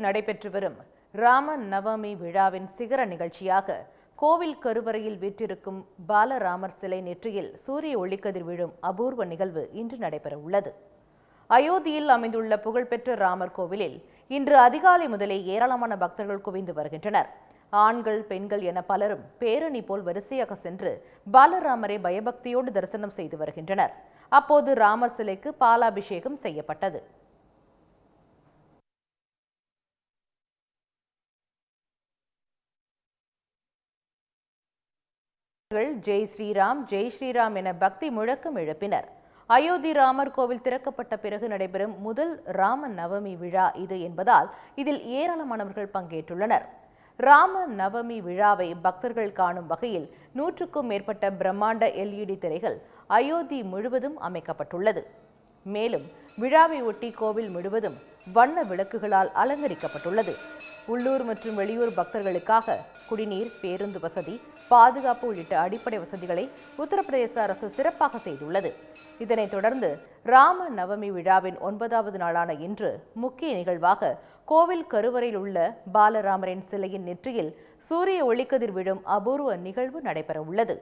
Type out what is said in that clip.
நடைபெற்று வரும் ராம நவமி விழாவின் சிகர நிகழ்ச்சியாக கோவில் கருவறையில் வீற்றிருக்கும் பாலராமர் சிலை நெற்றியில் சூரிய ஒளிக்கதிர் விழும் அபூர்வ நிகழ்வு இன்று நடைபெற உள்ளது அயோத்தியில் அமைந்துள்ள புகழ்பெற்ற ராமர் கோவிலில் இன்று அதிகாலை முதலே ஏராளமான பக்தர்கள் குவிந்து வருகின்றனர். ஆண்கள் பெண்கள் என பலரும் பேரணி போல் வரிசையாக சென்று பாலராமரை பயபக்தியோடு தரிசனம் செய்து வருகின்றனர். அப்போது ராமர் சிலைக்கு பாலாபிஷேகம் செய்யப்பட்டது. ஜெய் ஸ்ரீராம் ஜெய் ஸ்ரீராம் என பக்தி முழக்கம் எழுப்பினர். அயோத்தி ராமர் கோவில் திறக்கப்பட்ட பிறகு நடைபெறும் முதல் ராம நவமி விழா இது என்பதால் இதில் ஏராளமானவர்கள் பங்கேற்றுள்ளனர். ராம நவமி விழாவை பக்தர்கள் காணும் வகையில் நூற்றுக்கும் மேற்பட்ட பிரம்மாண்ட எல்இடி திரைகள் அயோத்தி முழுவதும் அமைக்கப்பட்டுள்ளது. மேலும் விழாவை ஒட்டி கோவில் முழுவதும் வண்ண விளக்குகளால் அலங்கரிக்கப்பட்டுள்ளது. உள்ளூர் மற்றும் வெளியூர் பக்தர்களுக்காக குடிநீர் பேருந்து வசதி பாதுகாப்பு உள்ளிட்ட அடிப்படை வசதிகளை உத்தரப்பிரதேச அரசு சிறப்பாக செய்துள்ளது. இதனைத் தொடர்ந்து ராம நவமி விழாவின் ஒன்பதாவது நாளான இன்று முக்கிய நிகழ்வாக கோவில் கருவறையில் உள்ள பாலராமரின் சிலையின் நெற்றியில் சூரிய ஒளிக்கதிர் விழும் அபூர்வ நிகழ்வு நடைபெற உள்ளது